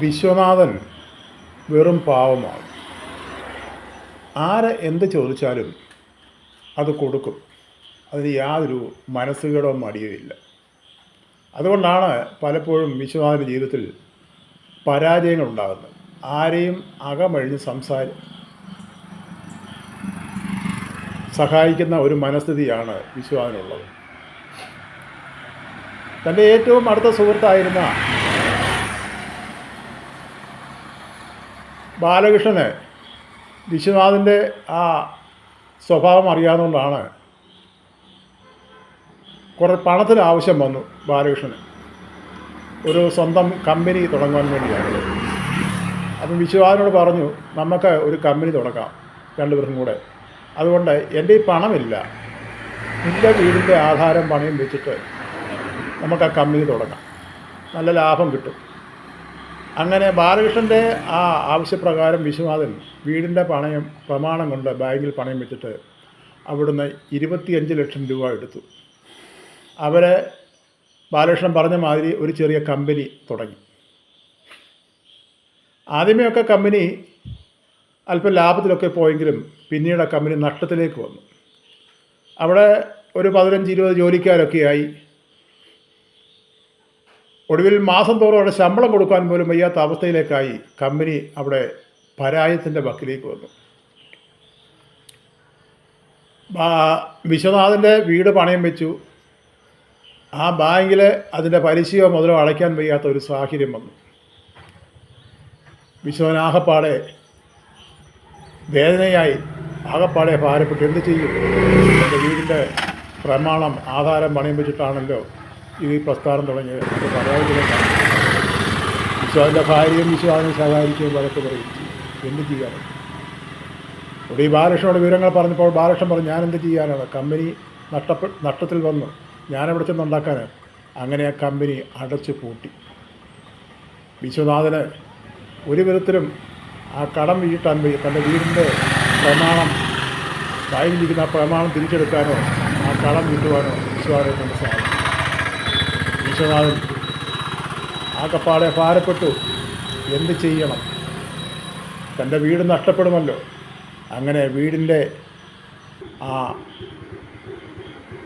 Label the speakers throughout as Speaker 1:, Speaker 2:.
Speaker 1: വിശ്വനാഥൻ വെറും പാവമാണ്. ആര് എന്ത് ചോദിച്ചാലും അത് കൊടുക്കും. അതിന് യാതൊരു മനസ്സുകേടോ മടിയോ ഇല്ല അതുകൊണ്ടാണ് പലപ്പോഴും വിശ്വനാഥന്റെ ജീവിതത്തിൽ പരാജയങ്ങൾ ഉണ്ടാകുന്നത് ആരെയും അകമഴിഞ്ഞ് സംസാരി സഹായിക്കുന്ന ഒരു മനസ്ഥിതിയാണ് വിശ്വനാഥനുള്ളത്. തന്റെ ഏറ്റവും അടുത്ത സുഹൃത്തായിരുന്ന ബാലകൃഷ്ണന് വിശ്വനാഥന്റെ ആ സ്വഭാവം അറിയാവുന്നതുകൊണ്ടാണ് കുറേ പണത്തിന് ആവശ്യം വന്നു ബാലകൃഷ്ണന്. ഒരു സ്വന്തം കമ്പനി തുടങ്ങാൻ വേണ്ടിയാണ്. അപ്പം വിശ്വനാഥനോട് പറഞ്ഞു നമുക്ക് ഒരു കമ്പനി തുടങ്ങാം രണ്ടുപേർക്കും കൂടെ. അതുകൊണ്ട് എന്റെ ഈ പണമില്ല. നിന്റെ വീടിന്റെ ആധാരം പണയം വെച്ചിട്ട് നമുക്ക് ആ കമ്പനി തുടങ്ങാം. നല്ല ലാഭം കിട്ടും. അങ്ങനെ ബാലകൃഷ്ണന്റെ ആ ആവശ്യപ്രകാരം വിശ്വനാഥൻ വീടിന്റെ പണയം പ്രമാണം കൊണ്ട് ബാങ്കിൽ പണയം വെച്ചിട്ട് അവിടുന്ന് ഇരുപത്തിയഞ്ച് ലക്ഷം രൂപ എടുത്തു. അവരെ ബാലകൃഷ്ണൻ പറഞ്ഞ മാതിരി ഒരു ചെറിയ കമ്പനി തുടങ്ങി. ആദ്യമേയൊക്കെ കമ്പനി അല്പം ലാഭത്തിലൊക്കെ പോയെങ്കിലും പിന്നീട് ആ കമ്പനി നഷ്ടത്തിലേക്ക് വന്നു. അവിടെ ഒരു പതിനഞ്ച് ഇരുപത് ജോലിക്കാരൊക്കെയായി ഒടുവിൽ മാസം തോറും അവിടെ ശമ്പളം കൊടുക്കാൻ പോലും വയ്യാത്ത അവസ്ഥയിലേക്കായി കമ്പനി അവിടെ പരാജയത്തിന്റെ വക്കിലേക്ക് വന്നു. വിശ്വനാഥന്റെ വീട് പണയം വെച്ചു. ആ ബാങ്കിൽ അതിന്റെ പലിശയോ മുതലോ അടയ്ക്കാൻ വയ്യാത്ത ഒരു സാഹചര്യം വന്നു. വിശ്വനാഹപ്പാടെ വേദനയായി ആകപ്പാടെ ഭാരപ്പെട്ട് എന്ത് ചെയ്യും? എന്റെ വീടിന്റെ പ്രമാണം ആധാരം പണയം വെച്ചിട്ടാണല്ലോ ഈ പ്രസ്ഥാനം തുടങ്ങിയത്. അത് പരാജയത്തിലേക്കാണ് വിശ്വാസിന്റെ ഭാര്യയും വിശ്വാസിനെ സഹായിക്കുകയും വഴക്ക് പറയും. എന്ത് ചെയ്യാനാണ് ഇവിടെ ഈ ബാലകൃഷ്ണനോട് വിവരങ്ങൾ പറഞ്ഞപ്പോൾ ബാലകൃഷ്ണൻ പറഞ്ഞു ഞാൻ എന്ത് ചെയ്യാനാണ്? കമ്പനി നഷ്ടപ്പെ നഷ്ടത്തിൽ വന്നു. ഞാനെവിടെ ചെന്നുണ്ടാക്കാൻ അങ്ങനെ ആ കമ്പനി അടച്ചു പൂട്ടി. വിശ്വനാഥന് ഒരു വിധത്തിലും ആ കടം വീട്ടാൻ വയ്യ. തന്റെ വീടിന്റെ പ്രമാണം കായിരിക്കുന്ന ആ പ്രമാണം തിരിച്ചെടുക്കാനോ ആ കടം വീട്ടുവാനോ വിശ്വാസം കൊണ്ട് സാധിക്കും വിശ്വനാഥൻ ആകപ്പാടെ ഭാരപ്പെട്ടു. എന്ത് ചെയ്യണം? തന്റെ വീട് നഷ്ടപ്പെടുമല്ലോ. അങ്ങനെ വീടിന്റെ ആ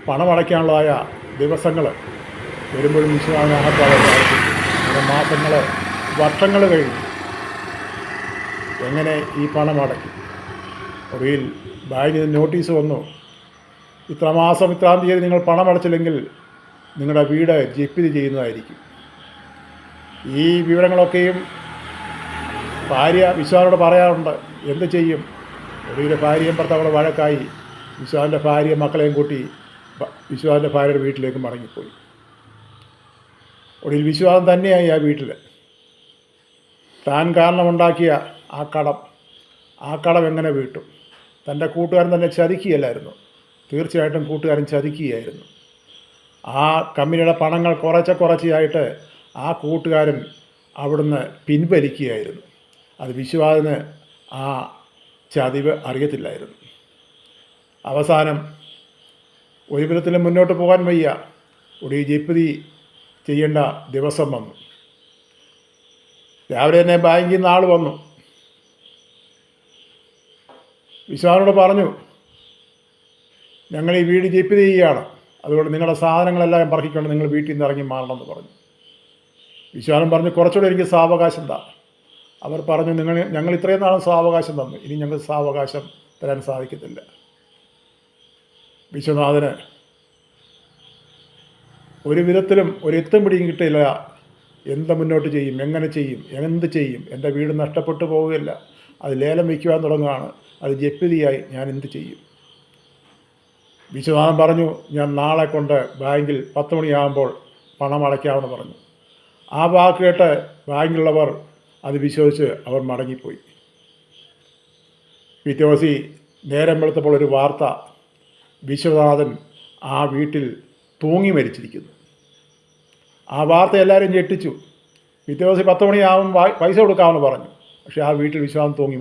Speaker 1: പണമടയ്ക്കാനുള്ളതായ ദിവസങ്ങൾ വരുമ്പോഴും വിശ്വനാഥൻ ആകപ്പാടെ ഭാരപ്പെട്ടു മാസങ്ങൾ വർഷങ്ങൾ കഴിഞ്ഞു. എങ്ങനെ ഈ പണം അടയ്ക്കും? ഒടുവിൽ ബാങ്കിൽ നോട്ടീസ് വന്നു. ഇത്ര മാസം ഇത്രാം തീയതി നിങ്ങൾ പണം അടച്ചില്ലെങ്കിൽ നിങ്ങളുടെ വീട് ജപ്തി ചെയ്യുന്നതായിരിക്കും. ഈ വിവരങ്ങളൊക്കെയും ഭാര്യ വിശ്വാനോട് പറയാറുണ്ട്. എന്ത് ചെയ്യും? ഒടുവിലെ ഭാര്യയും ഭർത്താവോട് വഴക്കായി വിശ്വാസിന്റെ ഭാര്യ മക്കളെയും കൂട്ടി വിശ്വാസിന്റെ ഭാര്യയുടെ വീട്ടിലേക്ക് മടങ്ങിപ്പോയി. ഒടുവിൽ വിശ്വാസം തന്നെയായി ആ വീട്ടിൽ താൻ കാരണമുണ്ടാക്കിയ ആ കടം ആ കടം എങ്ങനെ വീട്ടും? തന്റെ കൂട്ടുകാരൻ തന്നെ ചതിക്കുകയല്ലായിരുന്നു. തീർച്ചയായിട്ടും കൂട്ടുകാരൻ ചതിക്കുകയായിരുന്നു. ആ കമ്പനിയുടെ പണങ്ങൾ കുറച്ച് കുറച്ചായിട്ട് ആ കൂട്ടുകാരൻ അവിടുന്ന് പിൻവലിക്കുകയായിരുന്നു. അത് വിശ്വാസിന് ആ ചതിവ് അറിയത്തില്ലായിരുന്നു. അവസാനം ഒരു വിധത്തിലും മുന്നോട്ട് പോകാൻ വയ്യ. ഒരു ജപ്തി ചെയ്യേണ്ട ദിവസം വന്നു. രാവിലെ തന്നെ ബാങ്കിൽ നിന്ന് ആൾ വന്നു. വിശ്വാസിനോട് പറഞ്ഞു ഞങ്ങൾ ഈ വീട് ജപ്തി ചെയ്യുകയാണ്. അതുകൊണ്ട് നിങ്ങളുടെ സാധനങ്ങളെല്ലാം പറക്കിക്കൊണ്ട് നിങ്ങൾ വീട്ടിൽ നിന്ന് ഇറങ്ങി മാറണം എന്ന് പറഞ്ഞു. വിശ്വാനം പറഞ്ഞു കുറച്ചുകൂടെ എനിക്ക് സാവകാശം താ. അവർ പറഞ്ഞു നിങ്ങൾ ഞങ്ങൾ ഇത്രയും നാളും സാവകാശം തന്നു. ഇനി ഞങ്ങൾ സാവകാശം തരാൻ സാധിക്കത്തില്ല. വിശ്വനാഥന് ഒരു വിധത്തിലും ഒരു എത്തും പിടിയും കിട്ടില്ല എന്ത് മുന്നോട്ട് ചെയ്യും? എങ്ങനെ ചെയ്യും? എന്ത് ചെയ്യും? എന്റെ വീട് നഷ്ടപ്പെട്ടു പോവുകയില്ല. അത് ലേലം വയ്ക്കുവാൻ തുടങ്ങുകയാണ്. അത് ജപ്തിയായി ഞാൻ എന്ത് ചെയ്യും? വിശ്വനാഥൻ പറഞ്ഞു ഞാൻ നാളെ കൊണ്ട് ബാങ്കിൽ പത്ത് മണിയാകുമ്പോൾ പണം അടയ്ക്കാമെന്ന് പറഞ്ഞു. ആ വാക്ക് കേട്ട് ബാങ്കിലുള്ളവർ അത് വിശ്വസിച്ച് അവർ മടങ്ങിപ്പോയി. പിറ്റേ ദിവസം നേരം വെളുത്തപ്പോൾ ഒരു വാർത്ത വിശ്വനാഥൻ ആ വീട്ടിൽ തൂങ്ങി മരിച്ചിരിക്കുന്നു. ആ വാർത്ത എല്ലാവരും ഞെട്ടിച്ചു. പിറ്റേ ദിവസം പത്ത് മണിയാവും പൈസ കൊടുക്കാമെന്ന് പറഞ്ഞു. പക്ഷേ ആ വീട്ടിൽ വിശ്വനാഥൻ തൂങ്ങി